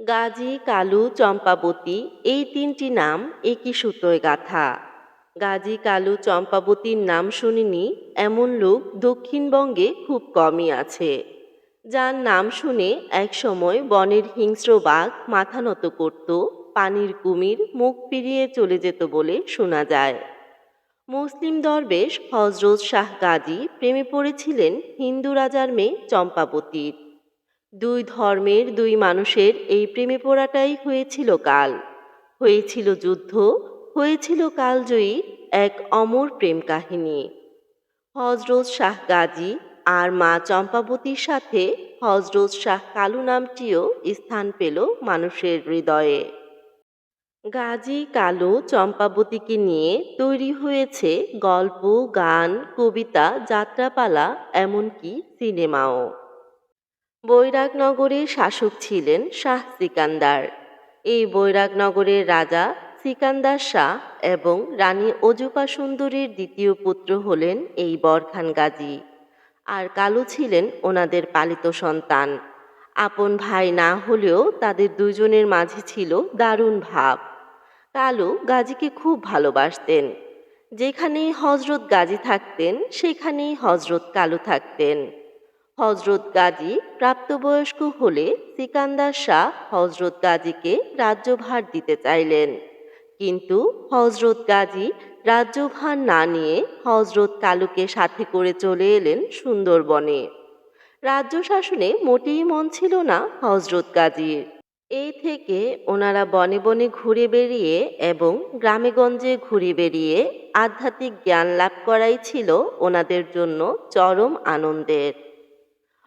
গাজী, কালু, চম্পাবতী, এই তিনটি নাম একই সুতোয় গাঁথা। গাজী, কালু, চম্পাবতীর নাম শুনিনি, এমন লোক দক্ষিণবঙ্গে খুব কমই আছে। যার নাম শুনে একসময় বনের হিংস্র বাঘ মাথা নত করত, পানির কুমির মুখ ফিরিয়ে চলে যেত বলে শোনা যায়। মুসলিম দরবেশ হজরত শাহ গাজী প্রেমে পড়েছিলেন হিন্দু রাজার মেয়ে চম্পাবতীর। দুই ধর্মের, দুই মানুষের এই প্রেমে পড়াটাই হয়েছিল কাল। হয়েছিল যুদ্ধ, হয়েছিল কালজয়ী এক অমর প্রেম কাহিনী। হজরত শাহ গাজী আর মা চম্পাবতীর সাথে হজরত শাহ কালু নামটিও স্থান পেল মানুষের হৃদয়ে। গাজী, কালু, চম্পাবতীকে নিয়ে তৈরি হয়েছে গল্প, গান, কবিতা, যাত্রাপালা, এমনকি সিনেমাও। বৈরাগনগরের শাসক ছিলেন শাহ সিকান্দার। এই বৈরাগনগরের রাজা সিকান্দার শাহ এবং রানী অজুপা সুন্দরীর দ্বিতীয় পুত্র হলেন এই বরখান গাজী। আর কালু ছিলেন ওনাদের পালিত সন্তান। আপন ভাই না হলেও তাদের দুজনের মাঝে ছিল দারুণ ভাব। কালু গাজীকে খুব ভালোবাসতেন। যেখানেই হজরত গাজী থাকতেন, সেখানেই হজরত কালু থাকতেন। হজরত গাজী প্রাপ্তবয়স্ক হলে সিকান্দার শাহ হজরত গাজীকে রাজ্যভার দিতে চাইলেন। কিন্তু হজরত গাজী রাজ্যভার না নিয়ে হজরত কালুকে সাথে করে চলে এলেন সুন্দরবনে। রাজ্য শাসনে মোটেই মন ছিল না হজরত গাজীর। এই থেকে ওনারা বনে বনে ঘুরে বেরিয়ে এবং গ্রামেগঞ্জে ঘুরে বেরিয়ে আধ্যাত্মিক জ্ঞান লাভ করাই ছিল ওনাদের জন্য চরম আনন্দের।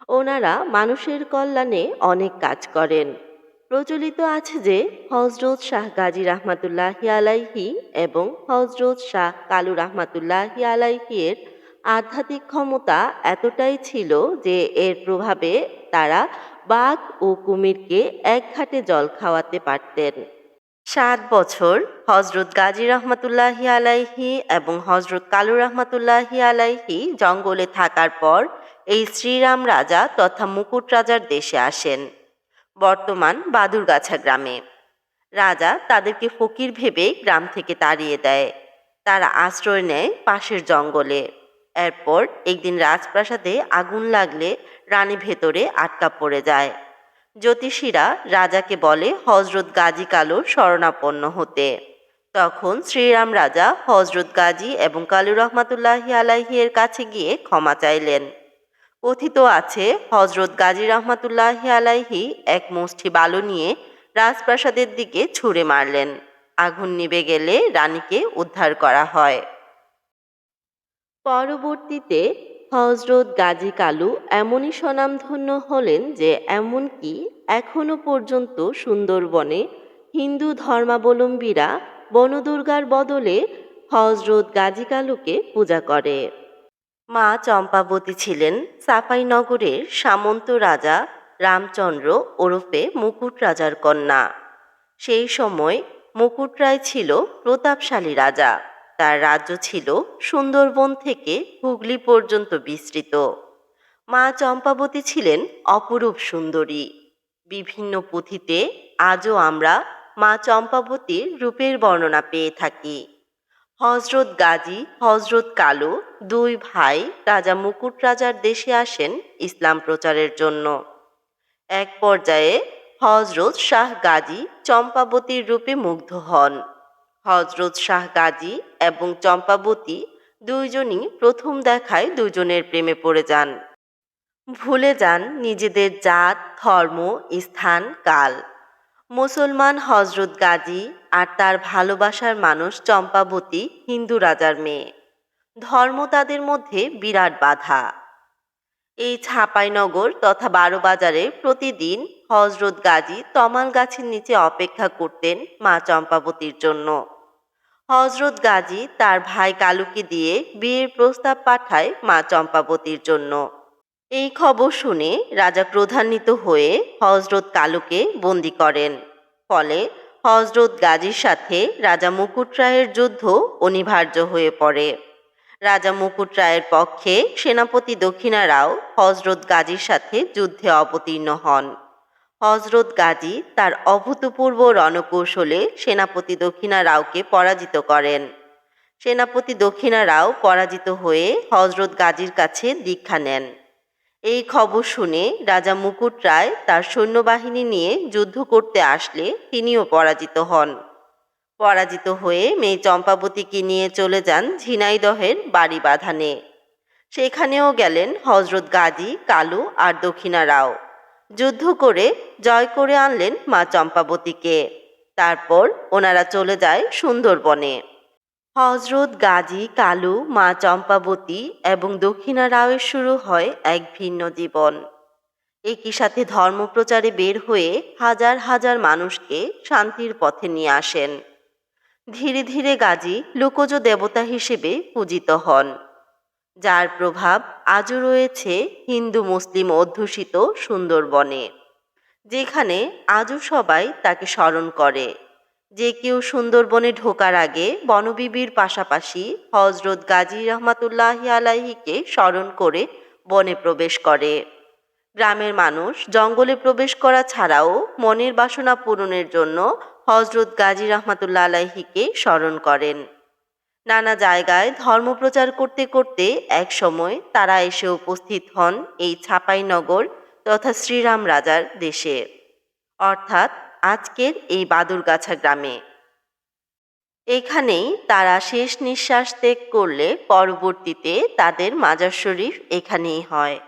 ওনারা মানুষের কল্যাণে অনেক কাজ করেন। প্রচলিত আছে যে হজরত শাহ গাজী রহমাতুল্লাহি আলাইহি এবং হজরত শাহ কালু রহমাতুল্লাহি আলাইহি এর আধ্যাত্মিক ক্ষমতা এতটাই ছিল যে, এর প্রভাবে তারা বাঘ ও কুমিরকে এক ঘাটে জল খাওয়াতে পারতেন। সাত বছর হজরত গাজী রহমাতুল্লাহি আলাইহি এবং হজরত কালু রহমাতুল্লাহি আলাইহি জঙ্গলে থাকার পর এই শ্রীরাম রাজা তথা মুকুট রাজার দেশে আসেন। বর্তমান বাদুরগাছা গ্রামে। রাজা তাদেরকে ফকির ভেবে গ্রাম থেকে তাড়িয়ে দেয়। তারা আশ্রয় নেয় পাশের জঙ্গলে। এরপর একদিন রাজপ্রাসাদে আগুন লাগলে রানী ভেতরে আটকা পড়ে যায়। জ্যোতিষীরা রাজাকে বলে হজরত গাজী কালুর শরণাপন্ন হতে। তখন শ্রীরাম রাজা হজরত গাজী এবং কালু রহমাতুল্লাহি আলাহি এর কাছে গিয়ে ক্ষমা চাইলেন। কথিত আছে হজরত গাজী রহমাতুল্লাহি আলাইহি এক মুষ্টি বালু নিয়ে রাজপ্রাসাদের দিকে ছুঁড়ে মারলেন। আগুন নিভে গেলে রানীকে উদ্ধার করা হয়। পরবর্তীতে হজরত গাজী কালু এমনই স্বনামধন্য হলেন যে এমনকি এখনও পর্যন্ত সুন্দরবনে হিন্দু ধর্মাবলম্বীরা বনদুর্গার বদলে হজরত গাজী কালুকে পূজা করে। মা চম্পাবতী ছিলেন সাফাইনগরের সামন্ত রাজা রামচন্দ্র ওরফে মুকুট রাজার কন্যা। সেই সময় মুকুট রায় ছিল প্রতাপশালী রাজা। তার রাজ্য ছিল সুন্দরবন থেকে হুগলি পর্যন্ত বিস্তৃত। মা চম্পাবতী ছিলেন অপরূপ সুন্দরী। বিভিন্ন পুঁথিতে আজও আমরা মা চম্পাবতীর রূপের বর্ণনা পেয়ে থাকি। হজরত গাজী হজরত কালু, দুই ভাই রাজা মুকুট রাজার দেশে আসেন ইসলাম প্রচারের জন্য। এক পর্যায়ে হজরত শাহ গাজী চম্পাবতীর রূপে মুগ্ধ হন। হজরত শাহ গাজী এবং চম্পাবতী দুইজনই প্রথম দেখায় দুজনের প্রেমে পড়ে যান। ভুলে যান নিজেদের জাত, ধর্ম, স্থান, কাল। মুসলমান হজরত গাজী আর তার ভালোবাসার মানুষ চম্পাবতী হিন্দু রাজার মেয়ে। ধর্ম তাদের মধ্যে বিরাট বাধা। এই ছাপাইনগর তথা বারোবাজারে প্রতিদিন হজরত গাজী তমাল গাছের নিচে অপেক্ষা করতেন মা চম্পাবতীর জন্য। হজরত গাজী তার ভাই কালুকে দিয়ে বিয়ের প্রস্তাব পাঠায় মা চম্পাবতীর জন্য। এই খবর শুনে রাজা ক্রোধান্বিত হয়ে হজরত কালুকে বন্দি করেন। ফলে হজরত গাজীর সাথে রাজা মুকুট রায়ের যুদ্ধ অনিবার্য হয়ে পড়ে। রাজা মুকুট রায়ের পক্ষে সেনাপতি দক্ষিণারাও হজরত গাজীর সাথে যুদ্ধে অবতীর্ণ হন। হজরত গাজী তার অভূতপূর্ব রণকৌশলে সেনাপতি দক্ষিণা রাওকে পরাজিত করেন। সেনাপতি দক্ষিণা রাও পরাজিত হয়ে হজরত গাজীর কাছে দীক্ষা নেন। এই খবর শুনে রাজা মুকুট রায় তার সৈন্যবাহিনী নিয়ে যুদ্ধ করতে আসলে তিনিও পরাজিত হন। পরাজিত হয়ে মেয়ে চম্পাবতীকে নিয়ে চলে যান ঝিনাইদহের বাড়ি বাঁধানে সেখানেও গেলেন হজরত গাজী, কালু আর দক্ষিণা রাও। যুদ্ধ করে জয় করে আনলেন মা চম্পাবতীকে। তারপর ওনারা চলে যায় সুন্দরবনে। হজরত গাজী, কালু, মা চম্পাবতী এবং দক্ষিণা রাওয়ের শুরু হয় এক ভিন্ন জীবন। একই সাথে ধর্মপ্রচারে বের হয়ে হাজার হাজার মানুষকে শান্তির পথে নিয়ে আসেন। ধীরে ধীরে গাজী লোকজ দেবতা হিসেবে পূজিত হন, যার প্রভাব আজও রয়েছে হিন্দু মুসলিম অধ্যুষিত সুন্দরবনে, যেখানে আজও সবাই তাকে স্মরণ করে। যে কেউ সুন্দরবনে ঢোকার আগে বনবিবির পাশাপাশি হজরত গাজী রহমাতুল্লাহ আলাহিকে স্মরণ করে বনে প্রবেশ করে। গ্রামের মানুষ জঙ্গলে প্রবেশ করা ছাড়াও মনের বাসনা পূরণের জন্য হজরত গাজী রহমাতুল্লাহ আলাহিকে স্মরণ করেন। নানা জায়গায় ধর্মপ্রচার করতে করতে এক সময় তারা এসে উপস্থিত হন এই ছাপাইনগর তথা শ্রীরাম রাজার দেশে। অর্থাৎ আজকের এই বাদুরগাছা গ্রামে। এখানেই তারা শেষ নিঃশ্বাস ত্যাগ করলে পরবর্তীতে তাদের মাজার শরীফ এখানেই হয়।